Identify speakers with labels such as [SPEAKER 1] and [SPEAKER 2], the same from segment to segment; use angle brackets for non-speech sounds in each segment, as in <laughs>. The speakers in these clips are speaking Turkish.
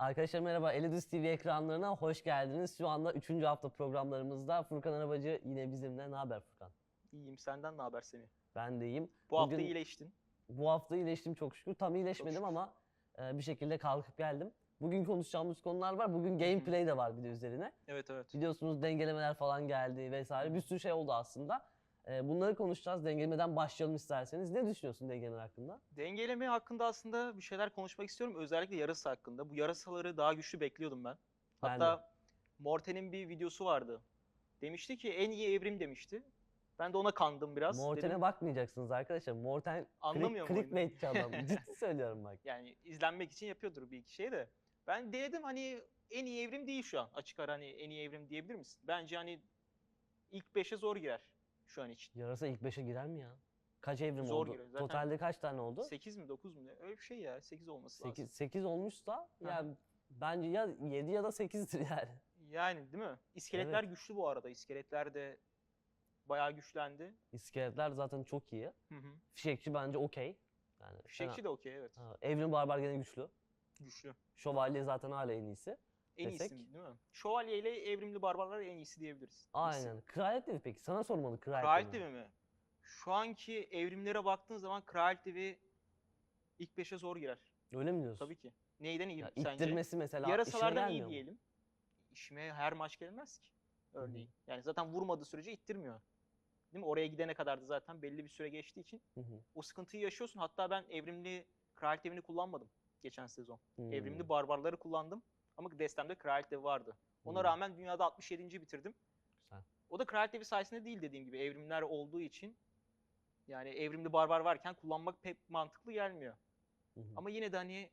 [SPEAKER 1] Arkadaşlar merhaba, Elidus TV ekranlarına hoş geldiniz. Şu anda 3. hafta programlarımızda Furkan Arabacı yine bizimle. Ne haber Furkan?
[SPEAKER 2] İyiyim. Senden ne haber seni?
[SPEAKER 1] Ben de iyiyim.
[SPEAKER 2] Bu hafta
[SPEAKER 1] Bugün-
[SPEAKER 2] iyileştin.
[SPEAKER 1] Bu hafta iyileştim çok şükür. Tam iyileşmedim
[SPEAKER 2] şükür.
[SPEAKER 1] ama e, bir şekilde kalkıp geldim. Bugün konuşacağımız konular var. Bugün gameplay de var bir de üzerine.
[SPEAKER 2] Evet evet.
[SPEAKER 1] Biliyorsunuz dengelemeler falan geldi vesaire. Bir sürü şey oldu aslında. E, bunları konuşacağız. Dengelemeden başlayalım isterseniz. Ne düşünüyorsun dengelemeler hakkında?
[SPEAKER 2] Dengeleme hakkında aslında bir şeyler konuşmak istiyorum. Özellikle yarasa hakkında. Bu yarasaları daha güçlü bekliyordum ben.
[SPEAKER 1] Ben
[SPEAKER 2] Hatta Morten'in bir videosu vardı. Demişti ki en iyi evrim demişti. Ben de ona kandım biraz.
[SPEAKER 1] Morten'e bakmayacaksınız arkadaşlar. Morten
[SPEAKER 2] Anlamıyor
[SPEAKER 1] click, clickbaitçi adam. <laughs> Ciddi söylüyorum bak.
[SPEAKER 2] Yani izlenmek için yapıyordur bir iki şey de. Ben denedim hani en iyi evrim değil şu an. Açık ara hani en iyi evrim diyebilir misin? Bence hani ilk 5'e zor girer şu an için.
[SPEAKER 1] Yarasa ilk 5'e girer mi ya? Kaç evrim
[SPEAKER 2] Zor
[SPEAKER 1] oldu?
[SPEAKER 2] Zaten-
[SPEAKER 1] Totalde kaç tane oldu?
[SPEAKER 2] 8 mi 9 mu ne? Öyle bir şey ya. 8 olması lazım.
[SPEAKER 1] 8, 8 olmuşsa
[SPEAKER 2] Hı.
[SPEAKER 1] yani bence ya 7 ya da 8'dir yani.
[SPEAKER 2] Yani değil mi? İskeletler güçlü bu arada. İskeletler de bayağı güçlendi.
[SPEAKER 1] İskeletler zaten çok iyi.
[SPEAKER 2] Hı hı.
[SPEAKER 1] Fişekçi bence okey. Yani
[SPEAKER 2] Fişekçi
[SPEAKER 1] fena-
[SPEAKER 2] de okey evet.
[SPEAKER 1] Ha, Evrim Barbar gene güçlü.
[SPEAKER 2] Güçlü.
[SPEAKER 1] Şövalye zaten hala en iyisi.
[SPEAKER 2] En
[SPEAKER 1] Desek?
[SPEAKER 2] iyisi değil mi? Şövalye ile evrimli barbarlar en iyisi diyebiliriz.
[SPEAKER 1] Aynen. Kraliyet devi peki? Sana sormalı kraliyet
[SPEAKER 2] Kraliyet
[SPEAKER 1] devi.
[SPEAKER 2] mi? Şu anki evrimlere baktığın zaman Kraliyet devi ilk 5'e zor girer.
[SPEAKER 1] Öyle mi diyorsun?
[SPEAKER 2] Tabii ki. Neyden iyi
[SPEAKER 1] Ya
[SPEAKER 2] sence?
[SPEAKER 1] ittirmesi mesela
[SPEAKER 2] Yarasalardan iyi
[SPEAKER 1] mu?
[SPEAKER 2] diyelim. İşime her maç gelmez ki. Örneğin.
[SPEAKER 1] Hı
[SPEAKER 2] Yani zaten vurmadığı sürece ittirmiyor. Değil mi? Oraya gidene kadar da zaten belli bir süre geçtiği için
[SPEAKER 1] Hı hı.
[SPEAKER 2] o sıkıntıyı yaşıyorsun. Hatta ben evrimli kraliyet evini kullanmadım geçen sezon.
[SPEAKER 1] Hmm.
[SPEAKER 2] Evrimli barbarları kullandım ama destemde kraliyet evi vardı. Ona
[SPEAKER 1] Hmm.
[SPEAKER 2] rağmen dünyada 67. bitirdim.
[SPEAKER 1] Güzel.
[SPEAKER 2] O da kraliyet evi sayesinde değil dediğim gibi evrimler olduğu için yani evrimli barbar varken kullanmak pek mantıklı gelmiyor.
[SPEAKER 1] Hı hı.
[SPEAKER 2] Ama yine de hani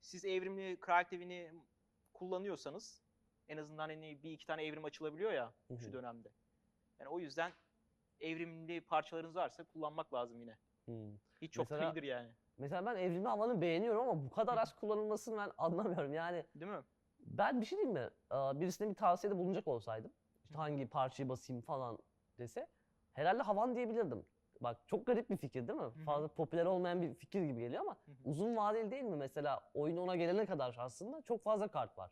[SPEAKER 2] siz evrimli kraliyet evini kullanıyorsanız en azından hani bir iki tane evrim açılabiliyor ya
[SPEAKER 1] Hı hı.
[SPEAKER 2] şu dönemde. Yani o yüzden evrimli parçalarınız varsa kullanmak lazım yine.
[SPEAKER 1] Hı.
[SPEAKER 2] Hiç çok
[SPEAKER 1] Mesela-
[SPEAKER 2] iyidir yani.
[SPEAKER 1] Mesela ben evrimli havanı beğeniyorum ama bu kadar az kullanılmasını ben anlamıyorum. Yani
[SPEAKER 2] Değil mi?
[SPEAKER 1] Ben bir şey diyeyim mi? Ee, Birisine bir tavsiyede bulunacak olsaydım, işte hangi parçayı basayım falan dese, herhalde havan diyebilirdim. Bak çok garip bir fikir değil mi? Fazla popüler olmayan bir fikir gibi geliyor ama uzun vadeli değil mi? Mesela oyun ona gelene kadar aslında çok fazla kart var.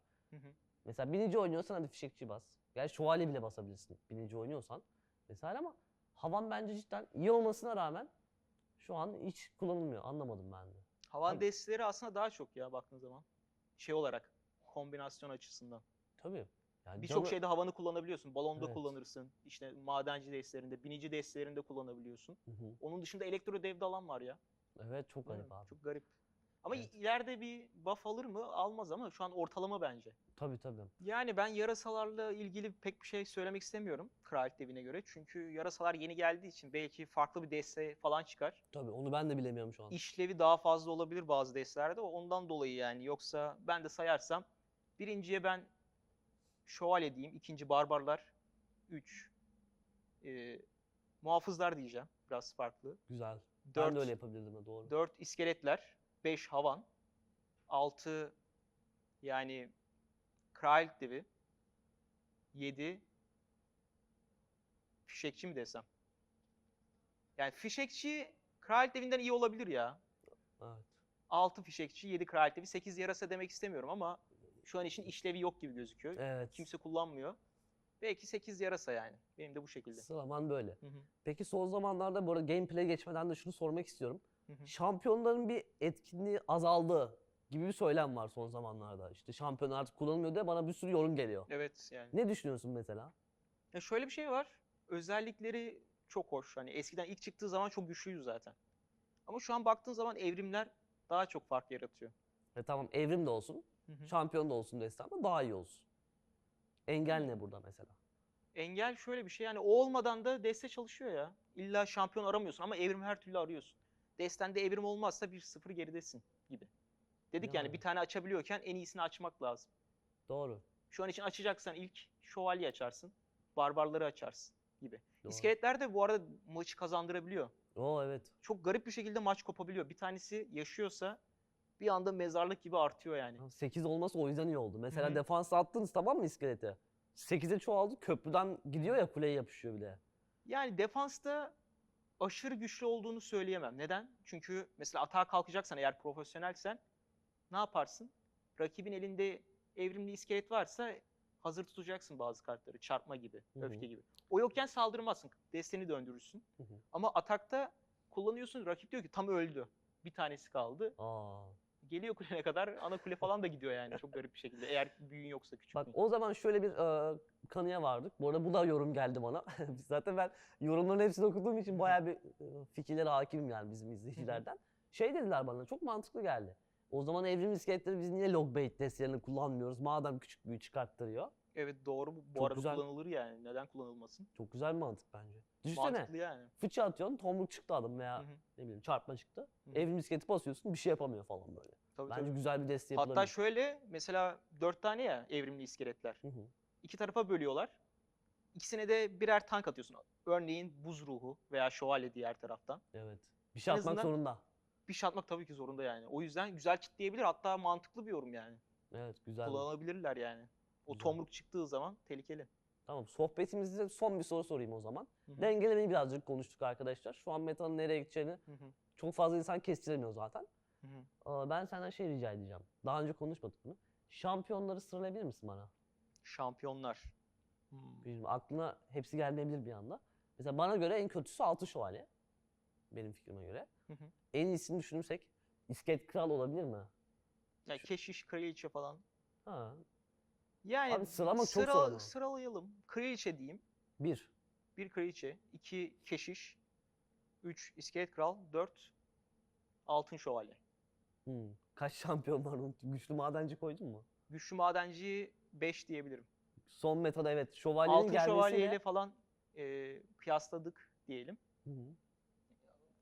[SPEAKER 1] Mesela binici oynuyorsan hadi fişekçi bas. Gerçi şövalye bile basabilirsin binici oynuyorsan. Vesaire ama havan bence cidden iyi olmasına rağmen şu an hiç kullanılmıyor. Anlamadım ben de.
[SPEAKER 2] Havan
[SPEAKER 1] Tabii.
[SPEAKER 2] desteleri aslında daha çok ya baktığın zaman. Şey olarak kombinasyon açısından.
[SPEAKER 1] Tabii. Yani
[SPEAKER 2] Birçok
[SPEAKER 1] canı-
[SPEAKER 2] şeyde havanı kullanabiliyorsun. Balonda
[SPEAKER 1] Evet.
[SPEAKER 2] kullanırsın. İşte madenci destelerinde, binici destelerinde kullanabiliyorsun.
[SPEAKER 1] Hı hı.
[SPEAKER 2] Onun dışında elektro devde alan var ya.
[SPEAKER 1] Evet çok garip abi.
[SPEAKER 2] Çok garip. Ama
[SPEAKER 1] Evet.
[SPEAKER 2] ileride bir buff alır mı? Almaz ama şu an ortalama bence.
[SPEAKER 1] Tabii tabii.
[SPEAKER 2] Yani ben yarasalarla ilgili pek bir şey söylemek istemiyorum Kraliyet Devi'ne göre. Çünkü yarasalar yeni geldiği için belki farklı bir deste falan çıkar.
[SPEAKER 1] Tabii onu ben de bilemiyorum şu an.
[SPEAKER 2] İşlevi daha fazla olabilir bazı destelerde. Ondan dolayı yani. Yoksa ben de sayarsam birinciye ben şövalye diyeyim. ikinci barbarlar. Üç e, muhafızlar diyeceğim. Biraz farklı.
[SPEAKER 1] Güzel. Ben
[SPEAKER 2] Dört,
[SPEAKER 1] de öyle yapabilirdim doğru.
[SPEAKER 2] 4 iskeletler. 5 havan. 6 yani kraliyet devi. 7 fişekçi mi desem? Yani fişekçi kraliyet devinden iyi olabilir ya.
[SPEAKER 1] Evet.
[SPEAKER 2] 6 fişekçi, 7 kraliyet devi, 8 yarasa demek istemiyorum ama şu an için işlevi yok gibi gözüküyor.
[SPEAKER 1] Evet.
[SPEAKER 2] Kimse kullanmıyor. Belki 8 yarasa yani. Benim de bu şekilde.
[SPEAKER 1] Sıralaman böyle.
[SPEAKER 2] Hı hı,
[SPEAKER 1] Peki son zamanlarda bu arada gameplay geçmeden de şunu sormak istiyorum.
[SPEAKER 2] Hı.
[SPEAKER 1] Şampiyonların bir etkinliği azaldı gibi bir söylem var son zamanlarda. İşte şampiyon artık kullanılmıyor diye bana bir sürü yorum geliyor.
[SPEAKER 2] Evet yani.
[SPEAKER 1] Ne düşünüyorsun mesela?
[SPEAKER 2] Ya şöyle bir şey var. Özellikleri çok hoş. Hani eskiden ilk çıktığı zaman çok güçlüydü zaten. Ama şu an baktığın zaman evrimler daha çok fark yaratıyor.
[SPEAKER 1] E tamam evrim de olsun,
[SPEAKER 2] Hı hı.
[SPEAKER 1] şampiyon da olsun desen ama daha iyi olsun. Engel ne burada mesela?
[SPEAKER 2] Engel şöyle bir şey yani o olmadan da deste çalışıyor ya. İlla şampiyon aramıyorsun ama evrim her türlü arıyorsun. Destende evrim olmazsa 1-0 geridesin gibi. Dedik yani.
[SPEAKER 1] Yani.
[SPEAKER 2] bir tane açabiliyorken en iyisini açmak lazım.
[SPEAKER 1] Doğru.
[SPEAKER 2] Şu an için açacaksan ilk şövalye açarsın. Barbarları açarsın gibi.
[SPEAKER 1] doğru.
[SPEAKER 2] İskeletler de bu arada maçı kazandırabiliyor.
[SPEAKER 1] Oo evet.
[SPEAKER 2] çok garip bir şekilde maç kopabiliyor. Bir tanesi yaşıyorsa bir anda mezarlık gibi artıyor yani.
[SPEAKER 1] 8 olması o yüzden iyi oldu. Mesela defans attınız tamam mı iskelete? 8'e çoğaldı köprüden gidiyor ya kuleye yapışıyor bile.
[SPEAKER 2] Yani defansta aşırı güçlü olduğunu söyleyemem. Neden? Çünkü mesela atağa kalkacaksan eğer profesyonelsen ne yaparsın? rakibin elinde evrimli iskelet varsa hazır tutacaksın bazı kartları. Çarpma gibi,
[SPEAKER 1] Hı hı.
[SPEAKER 2] öfke gibi. O yokken saldırmazsın. Desteni döndürürsün.
[SPEAKER 1] Hı hı.
[SPEAKER 2] Ama atakta kullanıyorsun. Rakip diyor ki tam öldü. Bir tanesi kaldı.
[SPEAKER 1] Aa.
[SPEAKER 2] Geliyor kulene kadar ana kule falan da gidiyor yani çok garip bir şekilde. Eğer büyün yoksa küçük
[SPEAKER 1] Bak
[SPEAKER 2] büyün.
[SPEAKER 1] o zaman şöyle bir e, kanıya vardık. Bu arada bu da yorum geldi bana. <laughs> Zaten ben yorumların hepsini okuduğum için bayağı bir e, fikirlere hakimim yani bizim izleyicilerden. Şey dediler bana çok mantıklı geldi. O zaman evrim iskeletleri biz niye logbait testlerini kullanmıyoruz? Madem küçük büyü çıkarttırıyor.
[SPEAKER 2] Evet doğru bu,
[SPEAKER 1] Çok
[SPEAKER 2] arada
[SPEAKER 1] güzel.
[SPEAKER 2] kullanılır yani. Neden kullanılmasın?
[SPEAKER 1] Çok güzel bir mantık bence. Düşünsene
[SPEAKER 2] Mantıklı yani.
[SPEAKER 1] fıçı atıyorsun tomruk çıktı adam veya
[SPEAKER 2] Hı hı.
[SPEAKER 1] ne bileyim çarpma çıktı.
[SPEAKER 2] Hı hı.
[SPEAKER 1] Evrim iskeleti basıyorsun bir şey yapamıyor falan böyle.
[SPEAKER 2] Tabii,
[SPEAKER 1] Bence
[SPEAKER 2] tabii.
[SPEAKER 1] güzel bir deste yapılabilir.
[SPEAKER 2] Hatta şöyle mesela dört tane ya evrimli iskeletler.
[SPEAKER 1] Hı hı.
[SPEAKER 2] İki tarafa bölüyorlar. İkisine de birer tank atıyorsun. Örneğin buz ruhu veya şövalye diğer taraftan.
[SPEAKER 1] Evet. Bir şey
[SPEAKER 2] En
[SPEAKER 1] atmak
[SPEAKER 2] azından-
[SPEAKER 1] zorunda.
[SPEAKER 2] Bir şey atmak tabii ki zorunda yani. O yüzden güzel kitleyebilir. Hatta mantıklı bir yorum yani.
[SPEAKER 1] Evet güzel.
[SPEAKER 2] Kullanabilirler yani. O
[SPEAKER 1] Güzel.
[SPEAKER 2] tomruk çıktığı zaman tehlikeli.
[SPEAKER 1] Tamam sohbetimizde son bir soru sorayım o zaman.
[SPEAKER 2] Hı hı.
[SPEAKER 1] Dengelemeyi birazcık konuştuk arkadaşlar. Şu an metanın nereye gideceğini
[SPEAKER 2] Hı hı.
[SPEAKER 1] çok fazla insan kestiremiyor zaten.
[SPEAKER 2] Hı hı.
[SPEAKER 1] Aa, Ben senden şey rica edeceğim. Daha önce konuşmadık bunu. Şampiyonları sıralayabilir misin bana?
[SPEAKER 2] Şampiyonlar. Hmm.
[SPEAKER 1] Bilmiyorum, aklına hepsi gelmeyebilir bir anda. Mesela bana göre en kötüsü Altı Şövalye. Benim fikrime göre.
[SPEAKER 2] Hı hı.
[SPEAKER 1] En iyisini düşünürsek İskelet Kral olabilir mi?
[SPEAKER 2] Yani keşiş, kraliçe falan.
[SPEAKER 1] Ha.
[SPEAKER 2] Yani
[SPEAKER 1] Abi sıralamak çok
[SPEAKER 2] sıra-
[SPEAKER 1] ama.
[SPEAKER 2] Sıralayalım. Kraliçe diyeyim.
[SPEAKER 1] Bir.
[SPEAKER 2] Bir kraliçe, iki keşiş, üç iskelet kral, dört altın şövalye.
[SPEAKER 1] Hmm. Kaç şampiyon var unuttum. Güçlü madenci koydun mu?
[SPEAKER 2] Güçlü madenciyi 5 diyebilirim.
[SPEAKER 1] Son metada evet. Şövalyenin
[SPEAKER 2] Altın
[SPEAKER 1] gelmesiyle...
[SPEAKER 2] şövalyeyle falan e, kıyasladık diyelim.
[SPEAKER 1] Hı hı.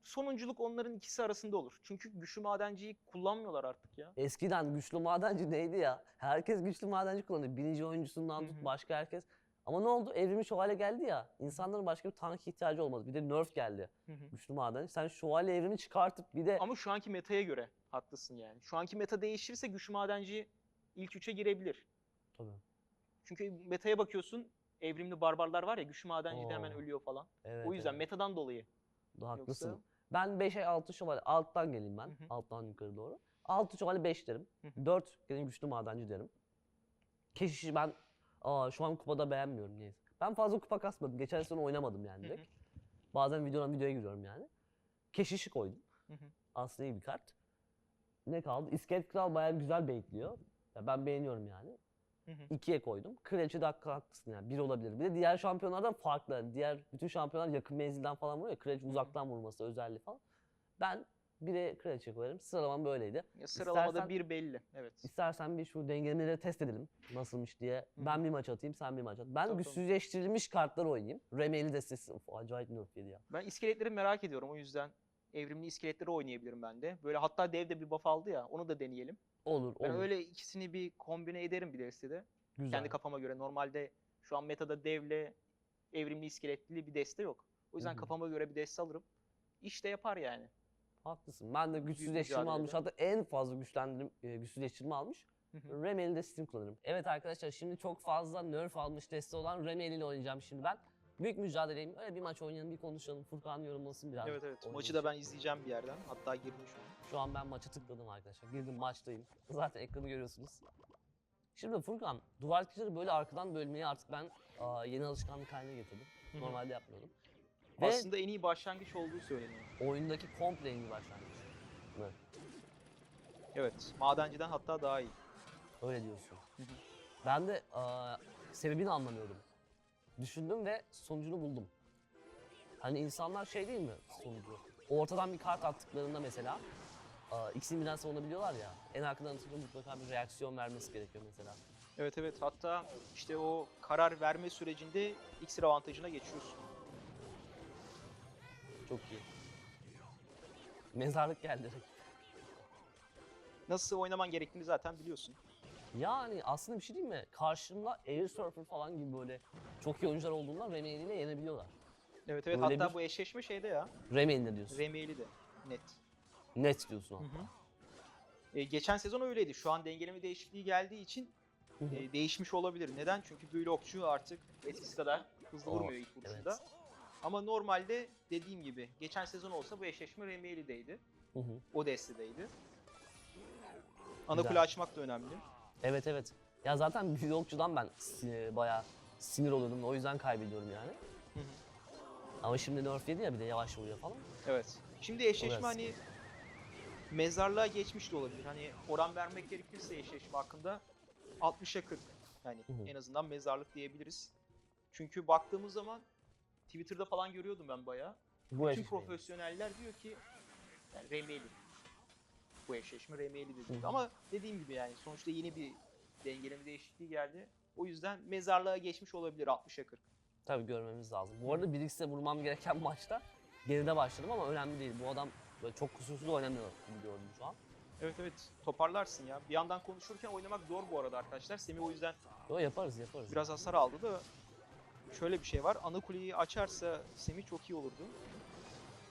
[SPEAKER 2] Sonunculuk onların ikisi arasında olur. Çünkü güçlü madenciyi kullanmıyorlar artık ya.
[SPEAKER 1] Eskiden güçlü madenci neydi ya? Herkes güçlü madenci kullanıyor. Birinci oyuncusundan tut başka herkes. Ama ne oldu? Evrimli şövalye geldi ya. İnsanların başka bir tank ihtiyacı olmadı. Bir de nerf geldi. Güçlü madenci. Sen şövalye evrimi çıkartıp bir de
[SPEAKER 2] Ama şu anki metaya göre haklısın yani. Şu anki meta değişirse güçlü madenci ilk üçe girebilir.
[SPEAKER 1] Tabii.
[SPEAKER 2] Çünkü metaya bakıyorsun evrimli barbarlar var ya güçlü madenci de hemen
[SPEAKER 1] Oo.
[SPEAKER 2] ölüyor falan.
[SPEAKER 1] Evet,
[SPEAKER 2] o yüzden
[SPEAKER 1] evet.
[SPEAKER 2] metadan dolayı.
[SPEAKER 1] Daha haklısın.
[SPEAKER 2] Yoksa-
[SPEAKER 1] Ben 5'e 6 şövalye. Alttan geleyim ben.
[SPEAKER 2] Hı hı.
[SPEAKER 1] Alttan yukarı doğru. 6 şövalye 5 derim.
[SPEAKER 2] Hı hı.
[SPEAKER 1] 4 gene güçlü madenci derim. Keşişi ben aa, şu an kupada beğenmiyorum neyse. Ben fazla kupa kasmadım. Geçen sene oynamadım yani direkt. Bazen videodan videoya giriyorum yani. Keşişi koydum.
[SPEAKER 2] Hı hı.
[SPEAKER 1] Aslında iyi bir kart. Ne kaldı? İskelet Kral bayağı güzel baitliyor. Ya ben beğeniyorum yani.
[SPEAKER 2] Hı hı.
[SPEAKER 1] İkiye koydum. Kraliçe de haklı- haklısın yani. Bir olabilir. Bir de diğer şampiyonlardan farklı. Diğer bütün şampiyonlar yakın menzilden falan vuruyor ya. Kraliçe uzaktan vurması özelliği falan. Ben bire kraliçe koyarım. Sıralamam böyleydi.
[SPEAKER 2] Ya sıralamada
[SPEAKER 1] İstersen-
[SPEAKER 2] bir belli. Evet.
[SPEAKER 1] İstersen bir şu dengelemeleri test edelim. Nasılmış diye. Ben bir maç atayım, sen bir maç at. Ben
[SPEAKER 2] Tamam, tamam.
[SPEAKER 1] güçsüzleştirilmiş kartlar oynayayım. Remeli destesi. Of, acayip nerf yedi ya.
[SPEAKER 2] Ben iskeletleri merak ediyorum o yüzden evrimli iskeletleri oynayabilirim ben de. Böyle hatta dev de bir buff aldı ya onu da deneyelim.
[SPEAKER 1] Olur,
[SPEAKER 2] Ben
[SPEAKER 1] olur.
[SPEAKER 2] öyle ikisini bir kombine ederim bir destede.
[SPEAKER 1] Güzel.
[SPEAKER 2] Kendi kafama göre. Normalde şu an metada devle evrimli iskeletli bir deste yok. O yüzden
[SPEAKER 1] Hı hı.
[SPEAKER 2] kafama göre bir deste alırım. İş de yapar yani.
[SPEAKER 1] Haklısın. Ben de güçsüzleştirme almış. Hatta en fazla güçlendirim, e, güçsüzleştirme almış.
[SPEAKER 2] Hı hı.
[SPEAKER 1] Remeli de Steam kullanırım. Evet arkadaşlar şimdi çok fazla nerf almış deste olan Remeli ile oynayacağım şimdi ben. Büyük mücadeleyim. Öyle bir maç oynayalım, bir konuşalım. Furkan yorumlasın biraz.
[SPEAKER 2] Evet evet. Maçı da ben izleyeceğim bir yerden. Hatta girdim şu an.
[SPEAKER 1] Şu an ben maça tıkladım arkadaşlar. Girdim maçtayım. <laughs> Zaten ekranı görüyorsunuz. Şimdi Furkan, duvar kişileri böyle arkadan bölmeyi artık ben aa, yeni alışkanlık haline getirdim.
[SPEAKER 2] Hı hı.
[SPEAKER 1] Normalde yapmıyordum. Ve
[SPEAKER 2] Aslında en iyi başlangıç olduğu söyleniyor.
[SPEAKER 1] oyundaki komple en iyi başlangıç. Evet,
[SPEAKER 2] Evet. Madenciden hatta daha iyi.
[SPEAKER 1] öyle diyorsun.
[SPEAKER 2] Hı hı.
[SPEAKER 1] Ben de aa, sebebini anlamıyordum. Düşündüm ve sonucunu buldum. Hani insanlar şey değil mi sonucu? Ortadan bir kart attıklarında mesela ikisini birden savunabiliyorlar ya. En arkadan atınca mutlaka bir reaksiyon vermesi gerekiyor mesela.
[SPEAKER 2] Evet evet. Hatta işte o karar verme sürecinde iksir avantajına geçiyorsun.
[SPEAKER 1] Çok iyi. Mezarlık geldi.
[SPEAKER 2] Nasıl oynaman gerektiğini zaten biliyorsun.
[SPEAKER 1] Yani aslında bir şey değil mi? Karşımda Air Surfer falan gibi böyle çok iyi oyuncular olduğundan Remeli ile yenebiliyorlar.
[SPEAKER 2] Evet evet.
[SPEAKER 1] Öyle
[SPEAKER 2] Hatta
[SPEAKER 1] bir-
[SPEAKER 2] bu eşleşme şeyde ya.
[SPEAKER 1] Remeli'de diyorsun.
[SPEAKER 2] Remeyli de. Net.
[SPEAKER 1] Net diyorsun hatta.
[SPEAKER 2] E, geçen sezon öyleydi. Şu an dengeleme değişikliği geldiği için
[SPEAKER 1] Hı hı.
[SPEAKER 2] e, değişmiş olabilir. Neden? Çünkü büyülü okçu artık eskisi kadar hızlı
[SPEAKER 1] Oh,
[SPEAKER 2] vurmuyor ilk vuruşunda.
[SPEAKER 1] evet.
[SPEAKER 2] Ama normalde dediğim gibi geçen sezon olsa bu eşleşme Remeyli'deydi.
[SPEAKER 1] Hı hı.
[SPEAKER 2] O destedeydi. Ana
[SPEAKER 1] Güzel.
[SPEAKER 2] kule açmak da önemli.
[SPEAKER 1] Evet evet. Ya zaten blokçudan ben si- bayağı sinir oluyordum. O yüzden kaybediyorum yani. Ama şimdi nerf yedi ya bir de yavaş vuruyor falan.
[SPEAKER 2] Evet. Şimdi eşleşme hani mezarlığa geçmiş de olabilir. Hani oran vermek gerekirse eşleşme hakkında 60'a 40. Yani
[SPEAKER 1] Hı hı.
[SPEAKER 2] en azından mezarlık diyebiliriz. Çünkü baktığımız zaman Twitter'da falan görüyordum ben bayağı.
[SPEAKER 1] Bu
[SPEAKER 2] Bütün
[SPEAKER 1] eşleşmeyi.
[SPEAKER 2] profesyoneller diyor ki yani remeli. Bu eşleşme remeli dedi.
[SPEAKER 1] Hı hı.
[SPEAKER 2] Ama dediğim gibi yani sonuçta yeni bir dengeleme değişikliği geldi. O yüzden mezarlığa geçmiş olabilir 60'a 40.
[SPEAKER 1] Tabii görmemiz lazım. Bu arada Brix'e vurmam gereken <laughs> maçta geride başladım ama önemli değil. Bu adam böyle çok kusursuz oynamıyor gibi gördüm şu an.
[SPEAKER 2] Evet evet toparlarsın ya. Bir yandan konuşurken oynamak zor bu arada arkadaşlar. Semih o yüzden
[SPEAKER 1] Yo yaparız yaparız.
[SPEAKER 2] biraz hasar aldı da şöyle bir şey var. Ana kuleyi açarsa Semih çok iyi olurdu.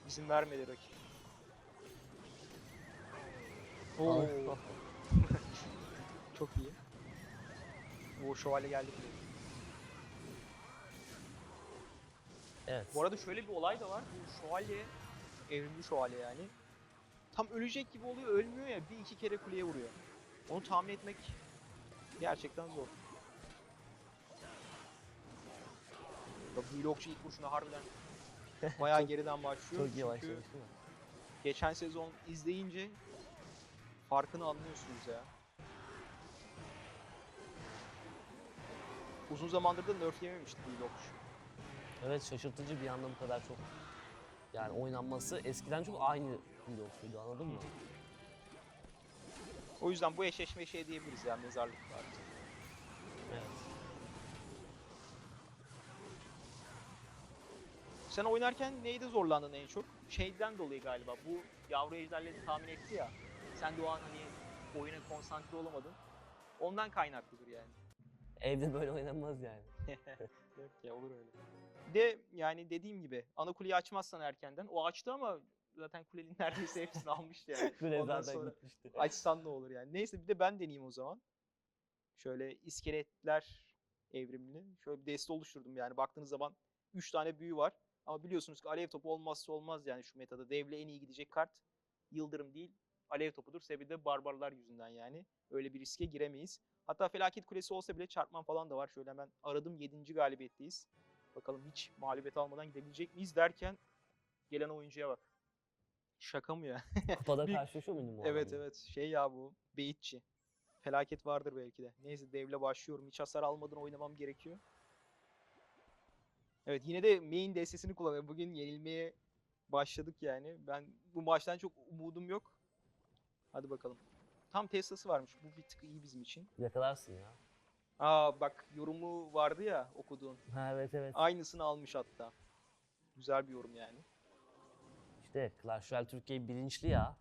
[SPEAKER 2] İzin vermedi rakip. Oo, <laughs> çok iyi. O şövalye geldi bile.
[SPEAKER 1] evet.
[SPEAKER 2] Bu arada şöyle bir olay da var. Bu şövalye, evrimli şövalye yani. Tam ölecek gibi oluyor, ölmüyor ya. Bir iki kere kuleye vuruyor. Onu tahmin etmek gerçekten zor. Ya bu blokçu ilk vuruşuna harbiden bayağı <laughs> geriden başlıyor.
[SPEAKER 1] çok
[SPEAKER 2] Çünkü
[SPEAKER 1] mi?
[SPEAKER 2] geçen sezon izleyince farkını anlıyorsunuz ya. Uzun zamandır da nerf yememişti bu blokçu.
[SPEAKER 1] Evet şaşırtıcı bir anda bu kadar çok yani oynanması eskiden çok aynı bloksuydu anladın mı?
[SPEAKER 2] O yüzden bu eşleşme şey diyebiliriz ya mezarlık var.
[SPEAKER 1] Evet.
[SPEAKER 2] Sen oynarken neyde zorlandın en çok? Şeyden dolayı galiba. Bu yavru ejderleri tahmin etti ya. Sen de o an hani oyuna konsantre olamadın. Ondan kaynaklıdır yani.
[SPEAKER 1] Evde böyle oynanmaz yani. <laughs>
[SPEAKER 2] Yok ya olur öyle. Bir de yani dediğim gibi ana kuleyi açmazsan erkenden. O açtı ama zaten kulenin <laughs> neredeyse hepsini almıştı yani. <laughs>
[SPEAKER 1] Kule
[SPEAKER 2] Ondan
[SPEAKER 1] zaten
[SPEAKER 2] sonra
[SPEAKER 1] gitmişti.
[SPEAKER 2] Açsan ne olur yani. Neyse bir de ben deneyeyim o zaman. Şöyle iskeletler evrimli. Şöyle bir deste oluşturdum yani. Baktığınız zaman 3 tane büyü var. Ama biliyorsunuz ki alev topu olmazsa olmaz yani şu metada. Devle en iyi gidecek kart yıldırım değil alev topudur. Sebebi de barbarlar yüzünden yani. Öyle bir riske giremeyiz. Hatta felaket kulesi olsa bile çarpman falan da var. Şöyle hemen aradım 7. galibiyetteyiz. Bakalım hiç mağlubiyet almadan gidebilecek miyiz derken gelen oyuncuya bak. Şaka mı ya? <laughs>
[SPEAKER 1] Kupada
[SPEAKER 2] Bir-
[SPEAKER 1] karşılaşıyor muydun bu
[SPEAKER 2] Evet evet şey ya bu beyitçi. Felaket vardır belki de. Neyse devle başlıyorum. Hiç hasar almadan oynamam gerekiyor. Evet yine de main destesini kullanıyorum. Bugün yenilmeye başladık yani. Ben bu maçtan çok umudum yok. Hadi bakalım. Tam Tesla'sı varmış. Bu bir tık iyi bizim için.
[SPEAKER 1] Yakalarsın ya.
[SPEAKER 2] Aa bak yorumu vardı ya okuduğun.
[SPEAKER 1] Ha evet evet.
[SPEAKER 2] Aynısını almış hatta. Güzel bir yorum yani.
[SPEAKER 1] İşte Clash Royale Türkiye bilinçli ya.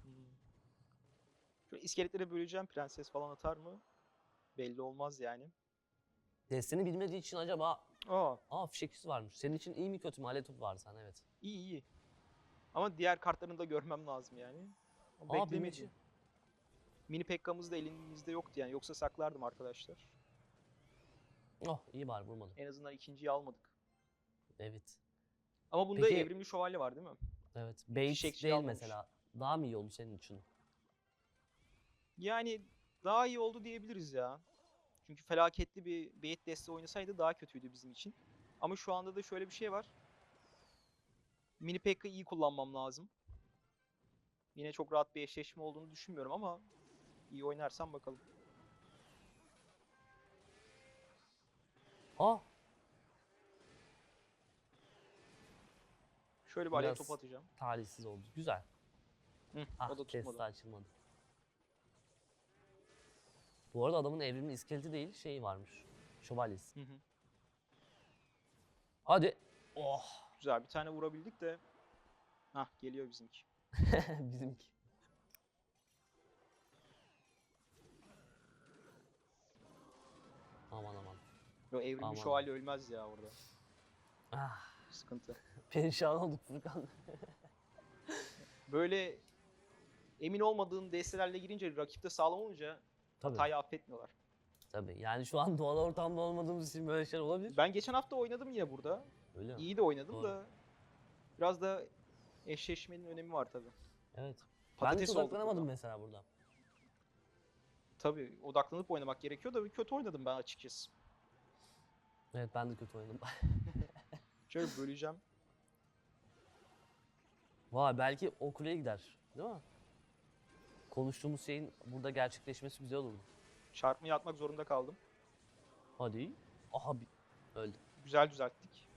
[SPEAKER 2] Şöyle iskeletlere böleceğim. Prenses falan atar mı? Belli olmaz yani.
[SPEAKER 1] Desteni bilmediği için acaba
[SPEAKER 2] Aa
[SPEAKER 1] aa fişek yüzü varmış. Senin için iyi mi kötü mü? Alev topu var sen evet.
[SPEAKER 2] İyi iyi. Ama diğer kartlarını da görmem lazım yani. Ama
[SPEAKER 1] Aa
[SPEAKER 2] beklemedim.
[SPEAKER 1] bilmeci.
[SPEAKER 2] Mini Pekka'mız da elimizde yoktu yani. Yoksa saklardım arkadaşlar.
[SPEAKER 1] Oh iyi bari vurmadım.
[SPEAKER 2] En azından ikinciyi almadık.
[SPEAKER 1] Evet.
[SPEAKER 2] Ama bunda
[SPEAKER 1] Peki-
[SPEAKER 2] evrimli şövalye var değil mi?
[SPEAKER 1] Evet. Bait
[SPEAKER 2] Fişekçi
[SPEAKER 1] değil
[SPEAKER 2] almamış.
[SPEAKER 1] mesela. Daha mı iyi oldu senin için?
[SPEAKER 2] Yani daha iyi oldu diyebiliriz ya. Çünkü felaketli bir bait desteği oynasaydı daha kötüydü bizim için. Ama şu anda da şöyle bir şey var. Mini Pekka iyi kullanmam lazım. Yine çok rahat bir eşleşme olduğunu düşünmüyorum ama iyi oynarsam bakalım.
[SPEAKER 1] Aa
[SPEAKER 2] Şöyle bir alev
[SPEAKER 1] Biraz
[SPEAKER 2] topu atacağım.
[SPEAKER 1] talihsiz oldu. Güzel.
[SPEAKER 2] Hı,
[SPEAKER 1] Ah
[SPEAKER 2] o da tutmadı.
[SPEAKER 1] açılmadı. Bu arada adamın evrimli iskeleti değil şeyi varmış. Şövalyesi.
[SPEAKER 2] Hı hı.
[SPEAKER 1] Hadi. Oh.
[SPEAKER 2] Güzel bir tane vurabildik de. Hah geliyor bizimki. <laughs>
[SPEAKER 1] Bizimki. Aman aman.
[SPEAKER 2] Yo evrimli
[SPEAKER 1] Aman.
[SPEAKER 2] şövalye ölmez ya orada.
[SPEAKER 1] Ah,
[SPEAKER 2] Sıkıntı. <laughs>
[SPEAKER 1] perişan olduk Furkan. <laughs>
[SPEAKER 2] Böyle emin olmadığın destelerle girince rakipte sağlam olunca
[SPEAKER 1] Tabii.
[SPEAKER 2] hatayı affetmiyorlar.
[SPEAKER 1] Tabii. Yani şu an doğal ortamda olmadığımız için böyle şeyler olabilir.
[SPEAKER 2] Ben geçen hafta oynadım yine burada.
[SPEAKER 1] Öyle mi?
[SPEAKER 2] İyi de oynadım
[SPEAKER 1] Doğru.
[SPEAKER 2] da biraz da eşleşmenin önemi var tabii.
[SPEAKER 1] Evet. Ben hiç
[SPEAKER 2] Patates
[SPEAKER 1] odaklanamadım mesela burada.
[SPEAKER 2] Tabii odaklanıp oynamak gerekiyor da kötü oynadım ben açıkçası.
[SPEAKER 1] Evet ben de kötü oynadım. <laughs>
[SPEAKER 2] Şöyle böleceğim.
[SPEAKER 1] Vay belki o kuleye gider. Değil mi? Konuştuğumuz şeyin burada gerçekleşmesi güzel olurdu.
[SPEAKER 2] Çarpmayı atmak zorunda kaldım.
[SPEAKER 1] Hadi. Aha bir... öldü.
[SPEAKER 2] Güzel düzelttik.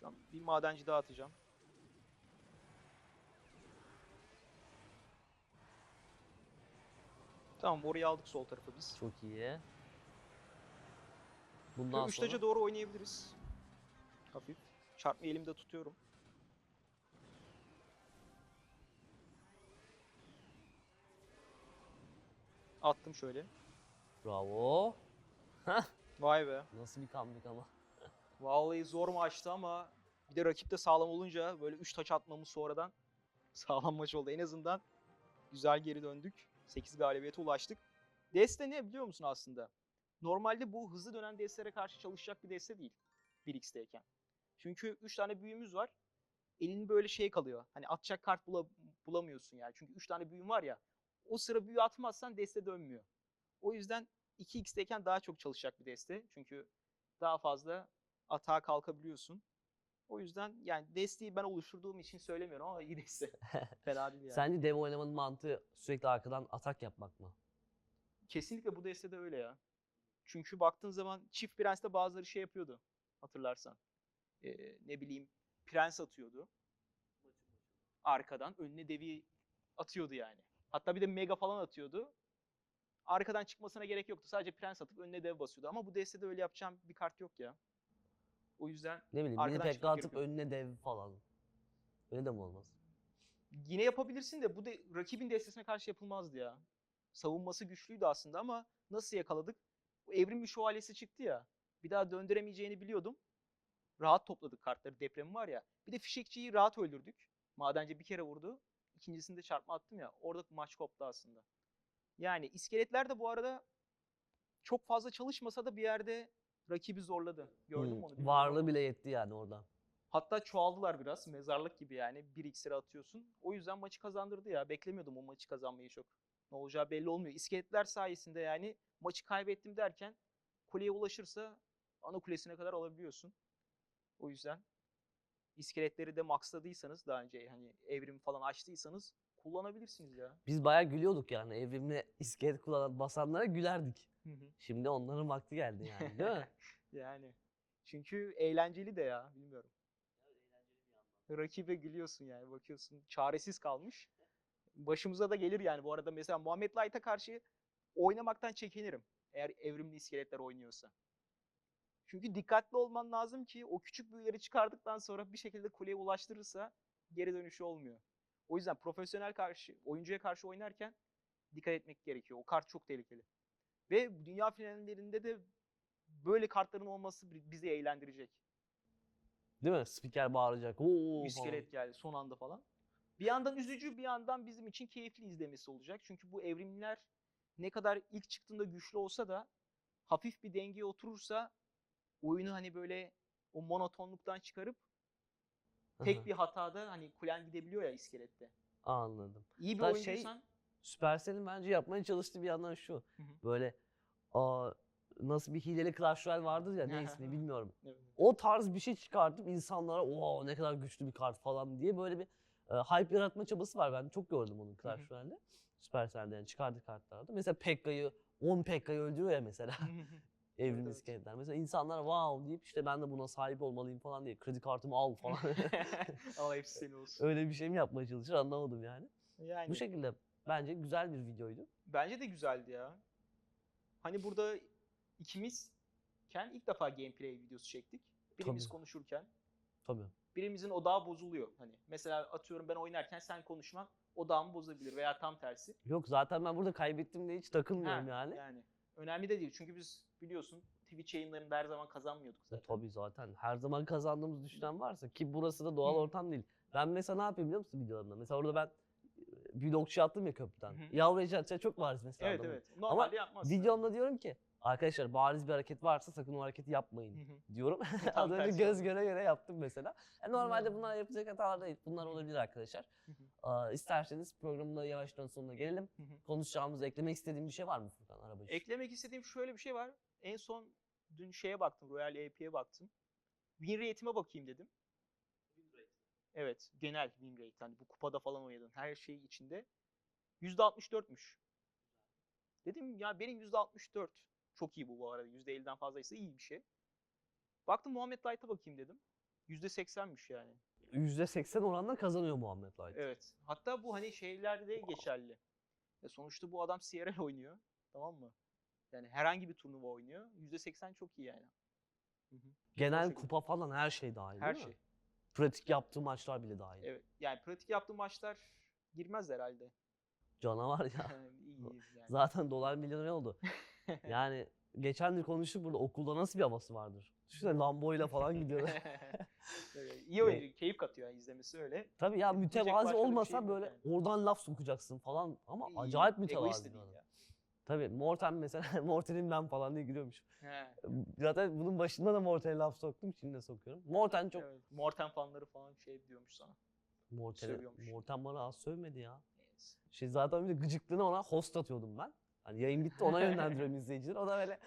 [SPEAKER 2] Şu an bir madenci daha atacağım. Tamam orayı aldık sol tarafı biz.
[SPEAKER 1] Çok iyi. Bundan
[SPEAKER 2] Böyle
[SPEAKER 1] sonra
[SPEAKER 2] doğru oynayabiliriz. Hafif. Çarpmayı elimde tutuyorum. Attım şöyle.
[SPEAKER 1] bravo.
[SPEAKER 2] Vay be.
[SPEAKER 1] Nasıl bir comeback ama.
[SPEAKER 2] Vallahi zor maçtı ama bir de rakip de sağlam olunca böyle 3 taç atmamız sonradan <laughs> sağlam maç oldu. En azından güzel geri döndük. 8 galibiyete ulaştık. Deste ne biliyor musun aslında? Normalde bu hızlı dönen destelere karşı çalışacak bir deste değil 1x'teyken. Çünkü 3 tane büyümüz var. Elin böyle şey kalıyor. Hani atacak kart bula- bulamıyorsun yani. Çünkü 3 tane büyüm var ya. O sıra büyü atmazsan deste dönmüyor. O yüzden 2x'teyken daha çok çalışacak bir deste. Çünkü daha fazla atağa kalkabiliyorsun. O yüzden yani desteği ben oluşturduğum için söylemiyorum ama iyi deste. <laughs> Fena değil yani.
[SPEAKER 1] Sence dev oynamanın mantığı sürekli arkadan atak yapmak mı?
[SPEAKER 2] Kesinlikle bu destede öyle ya. Çünkü baktığın zaman çift prenste bazıları şey yapıyordu hatırlarsan. Ee, ne bileyim prens atıyordu. Arkadan önüne devi atıyordu yani. Hatta bir de mega falan atıyordu. Arkadan çıkmasına gerek yoktu. Sadece prens atıp önüne dev basıyordu. Ama bu destede öyle yapacağım bir kart yok ya. O yüzden
[SPEAKER 1] Ne bileyim
[SPEAKER 2] Arkadan
[SPEAKER 1] mini pekka
[SPEAKER 2] çıkmak
[SPEAKER 1] atıp
[SPEAKER 2] gerekiyor.
[SPEAKER 1] önüne dev falan. Öyle de mi olmaz?
[SPEAKER 2] Yine yapabilirsin de bu de rakibin destesine karşı yapılmazdı ya. Savunması güçlüydü aslında ama nasıl yakaladık? Bu evrim bir şövalyesi çıktı ya. Bir daha döndüremeyeceğini biliyordum. Rahat topladık kartları. Depremi var ya. Bir de fişekçiyi rahat öldürdük. Madenci bir kere vurdu. İkincisinde çarpma attım ya. Orada maç koptu aslında. Yani iskeletler de bu arada çok fazla çalışmasa da bir yerde rakibi zorladı. Gördün
[SPEAKER 1] Hmm,
[SPEAKER 2] onu? bilmiyorum
[SPEAKER 1] Varlığı bile yetti yani oradan.
[SPEAKER 2] Hatta çoğaldılar biraz. Mezarlık gibi yani. Bir iksiri atıyorsun. O yüzden maçı kazandırdı ya. Beklemiyordum o maçı kazanmayı çok. Ne olacağı belli olmuyor. İskeletler sayesinde yani maçı kaybettim derken kuleye ulaşırsa ana kulesine kadar alabiliyorsun. O yüzden iskeletleri de maxladıysanız daha önce hani evrim falan açtıysanız kullanabilirsiniz ya.
[SPEAKER 1] Biz bayağı gülüyorduk yani evrimli iskelet kullanan basanlara gülerdik. Şimdi onların vakti geldi yani değil mi? <laughs>
[SPEAKER 2] yani. Çünkü eğlenceli de ya. Bilmiyorum. Rakibe gülüyorsun yani. Bakıyorsun çaresiz kalmış. Başımıza da gelir yani. Bu arada mesela Muhammed Light'a karşı oynamaktan çekinirim. Eğer evrimli iskeletler oynuyorsa. Çünkü dikkatli olman lazım ki o küçük büyüleri çıkardıktan sonra bir şekilde kuleye ulaştırırsa geri dönüşü olmuyor. O yüzden profesyonel karşı oyuncuya karşı oynarken dikkat etmek gerekiyor. O kart çok tehlikeli. Ve dünya finallerinde de böyle kartların olması bi- bizi eğlendirecek.
[SPEAKER 1] Değil mi? Spiker bağıracak. Oo.
[SPEAKER 2] İskelet geldi son anda falan. Bir yandan üzücü bir yandan bizim için keyifli izlemesi olacak. Çünkü bu evrimler ne kadar ilk çıktığında güçlü olsa da hafif bir dengeye oturursa oyunu hani böyle o monotonluktan çıkarıp tek bir hatada hani kulen gidebiliyor ya iskelette.
[SPEAKER 1] Anladım.
[SPEAKER 2] İyi bir
[SPEAKER 1] Hatta şey-
[SPEAKER 2] oyuncuysan
[SPEAKER 1] Supercell'in bence yapmaya çalıştığı bir yandan şu.
[SPEAKER 2] Hı hı.
[SPEAKER 1] Böyle aa, nasıl bir hileli Clash Royale vardır ya ne ismi bilmiyorum. O tarz bir şey çıkartıp insanlara o ne kadar güçlü bir kart falan diye böyle bir e, hype yaratma çabası var. Ben çok gördüm onu Clash Royale'de. Supercell'de yani çıkardığı kartlarda. Mesela Pekka'yı 10 Pekka'yı öldürüyor ya mesela evrimli <laughs>
[SPEAKER 2] evet.
[SPEAKER 1] Mesela insanlar wow deyip işte ben de buna sahip olmalıyım falan diye kredi kartımı al falan. <laughs>
[SPEAKER 2] Ama hepsi senin olsun.
[SPEAKER 1] Öyle bir şey mi yapmaya çalışır anlamadım yani.
[SPEAKER 2] Yani.
[SPEAKER 1] Bu şekilde bence güzel bir videoydu.
[SPEAKER 2] Bence de güzeldi ya. Hani burada ikimizken ilk defa gameplay videosu çektik. Birimiz
[SPEAKER 1] Tabii.
[SPEAKER 2] konuşurken
[SPEAKER 1] Tabii.
[SPEAKER 2] birimizin odağı bozuluyor. Hani mesela atıyorum ben oynarken sen konuşman odağımı bozabilir veya tam tersi.
[SPEAKER 1] Yok zaten ben burada kaybettim diye hiç takılmıyorum
[SPEAKER 2] Ha,
[SPEAKER 1] yani.
[SPEAKER 2] Yani önemli de değil. Çünkü biz biliyorsun Twitch yayınlarında her zaman kazanmıyorduk
[SPEAKER 1] E,
[SPEAKER 2] zaten.
[SPEAKER 1] tabii zaten her zaman kazandığımız düşünen varsa ki burası da doğal ortam değil. Ben mesela ne yapayım biliyor musun videolarımda? Mesela orada ben vlogçu attım ya köprüden. Ecel çok bariz mesela
[SPEAKER 2] Evet
[SPEAKER 1] adamın.
[SPEAKER 2] evet. Normalde yapmazsın.
[SPEAKER 1] Videomda diyorum ki arkadaşlar bariz bir hareket varsa sakın o hareketi yapmayın diyorum. <laughs> <laughs> Az önce göz göre göre yaptım mesela. E, normalde bunlar yapacak hatalar değil. Bunlar olabilir arkadaşlar. Aa, isterseniz programın da yavaştan sonuna gelelim. Konuşacağımız, eklemek istediğim bir şey var mı Furkan araba için?
[SPEAKER 2] Eklemek istediğim şöyle bir şey var. En son dün şeye baktım, Royal EP'ye baktım. Win rate'ime bakayım dedim. Evet, genel win rate. Hani bu kupada falan oynadığın her şey içinde. %64'müş. Dedim ya benim %64. Çok iyi bu bu arada. %50'den fazlaysa iyi bir şey. Baktım Muhammed Light'a bakayım dedim. %80'miş yani.
[SPEAKER 1] %80 oranla kazanıyor Muhammed Light.
[SPEAKER 2] Evet. Hatta bu hani şeylerde de geçerli. Ya sonuçta bu adam CRL oynuyor. Tamam mı? Yani herhangi bir turnuva oynuyor. %80 çok iyi yani. Hı hı.
[SPEAKER 1] Genel kupa falan her şey dahil
[SPEAKER 2] Her
[SPEAKER 1] değil mi?
[SPEAKER 2] Şey.
[SPEAKER 1] Pratik yaptığı maçlar bile dahil.
[SPEAKER 2] Evet. Yani pratik yaptığı maçlar girmez herhalde.
[SPEAKER 1] Canavar ya. <laughs>
[SPEAKER 2] Yani.
[SPEAKER 1] Zaten dolar milyoner oldu. <laughs> Yani geçen de konuştuk burada okulda nasıl bir havası vardır. Düşünsene Lambo ile falan gidiyor. <laughs>
[SPEAKER 2] İyi oyuncu, keyif katıyor yani izlemesi öyle.
[SPEAKER 1] Tabii ya mütevazi
[SPEAKER 2] bir
[SPEAKER 1] olmasa
[SPEAKER 2] yok
[SPEAKER 1] böyle
[SPEAKER 2] yani.
[SPEAKER 1] oradan laf sokacaksın falan ama
[SPEAKER 2] İyi,
[SPEAKER 1] acayip
[SPEAKER 2] egoist
[SPEAKER 1] mütevazi
[SPEAKER 2] değil
[SPEAKER 1] adam. Tabii Morten mesela <laughs> Morten'in ben falan diye gülüyormuş.
[SPEAKER 2] He,
[SPEAKER 1] Zaten bunun başında da Morten'e laf soktum şimdi de sokuyorum. Morten çok
[SPEAKER 2] evet. Morten fanları falan şey diyormuş sana.
[SPEAKER 1] Morten'e,
[SPEAKER 2] Sövüyormuş.
[SPEAKER 1] Morten bana az sövmedi ya.
[SPEAKER 2] Neyse.
[SPEAKER 1] Şey zaten bir de gıcıklığına ona host atıyordum ben. Hani yayın bitti ona yönlendiriyorum <laughs> izleyicileri. O da böyle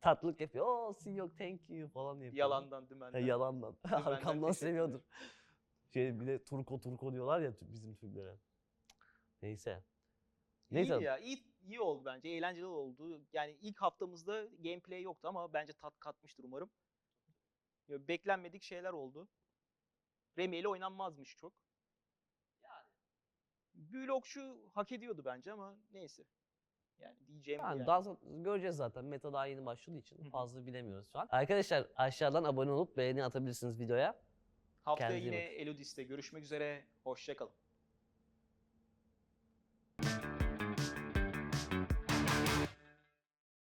[SPEAKER 1] tatlılık yapıyor. Oh see you thank you falan yapıyor.
[SPEAKER 2] Yalandan dümenden.
[SPEAKER 1] yalandan. <laughs>
[SPEAKER 2] Dümenden
[SPEAKER 1] Arkamdan
[SPEAKER 2] teşekkür
[SPEAKER 1] seviyordur. Şey bir de turko turko diyorlar ya bizim Türklere. Neyse. Neyse.
[SPEAKER 2] İyi ya, iyi, iyi oldu bence. Eğlenceli oldu. Yani ilk haftamızda gameplay yoktu ama bence tat katmıştır umarım. Ya, beklenmedik şeyler oldu. Remy ile oynanmazmış çok. Yani. Vlogçu hak ediyordu bence ama neyse. Yani diyeceğim
[SPEAKER 1] Yani
[SPEAKER 2] yani.
[SPEAKER 1] daha sonra göreceğiz zaten. Meta daha yeni başladığı için fazla bilemiyoruz şu an. Arkadaşlar aşağıdan abone olup beğeni atabilirsiniz videoya.
[SPEAKER 2] Haftaya
[SPEAKER 1] kendinize
[SPEAKER 2] yine Elodis'te görüşmek üzere. Hoşçakalın.